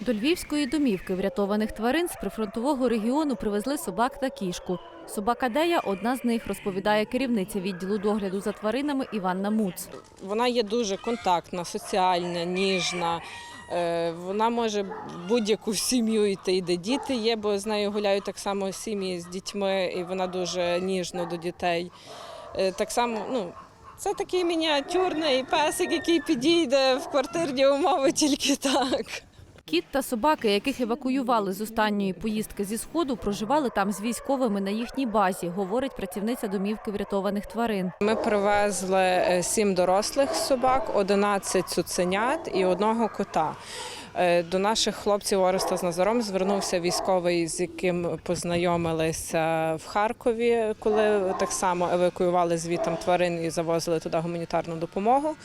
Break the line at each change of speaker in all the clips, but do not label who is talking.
До львівської домівки врятованих тварин з прифронтового регіону привезли собак та кішку. Собака Дея одна з них, розповідає керівниця відділу догляду за тваринами Іванна Муц.
Вона є дуже контактна, соціальна, ніжна. Е, Вона може будь-яку сім'ю йти, де діти є, бо з нею гуляють так само сім'ї з дітьми, і вона дуже ніжна до дітей. Е, Так само, ну, це такий мініатюрний песик, який підійде в квартирні умови тільки так.
Кіт та собаки, яких евакуювали з останньої поїздки зі сходу, проживали там з військовими на їхній базі, говорить працівниця домівки врятованих тварин.
Ми привезли е, сім дорослих собак, 11 цуценят і одного кота. Е, До наших хлопців Ореста з Назаром звернувся військовий, з яким познайомилися в Харкові, коли так само евакуювали звітом тварин і завозили туди гуманітарну допомогу.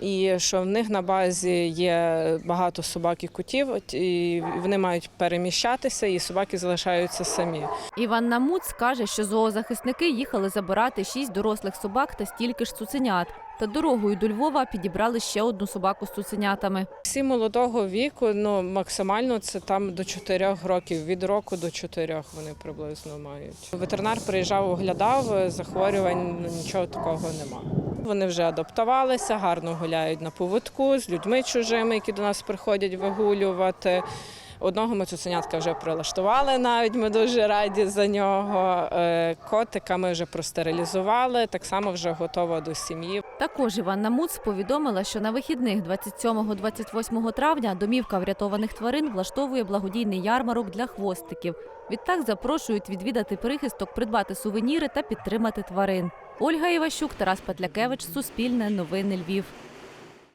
І що в них на базі є багато собак і котів, і вони мають переміщатися, і собаки залишаються самі.
Іванна Муц каже, що зоозахисники їхали забирати шість дорослих собак та стільки ж цуценят. Та дорогою до Львова підібрали ще одну собаку з цуценятами.
Всі молодого віку, ну максимально це там до 4 років, від року до 4 вони приблизно мають. Ветеринар приїжджав, оглядав захворювань, ну, нічого такого нема. Вони вже адаптувалися, гарно гуляють на поводку з людьми чужими, які до нас приходять вигулювати. Одного ми цуценятка вже прилаштували навіть, ми дуже раді за нього. Е, Котика ми вже простерилізували, так само вже готова до сім'ї.
Також Іванна Муц повідомила, що на вихідних 27-28 травня домівка врятованих тварин влаштовує благодійний ярмарок для хвостиків. Відтак запрошують відвідати прихисток, придбати сувеніри та підтримати тварин. Ольга Іващук, Тарас Петлякевич, Суспільне, Новини Львів.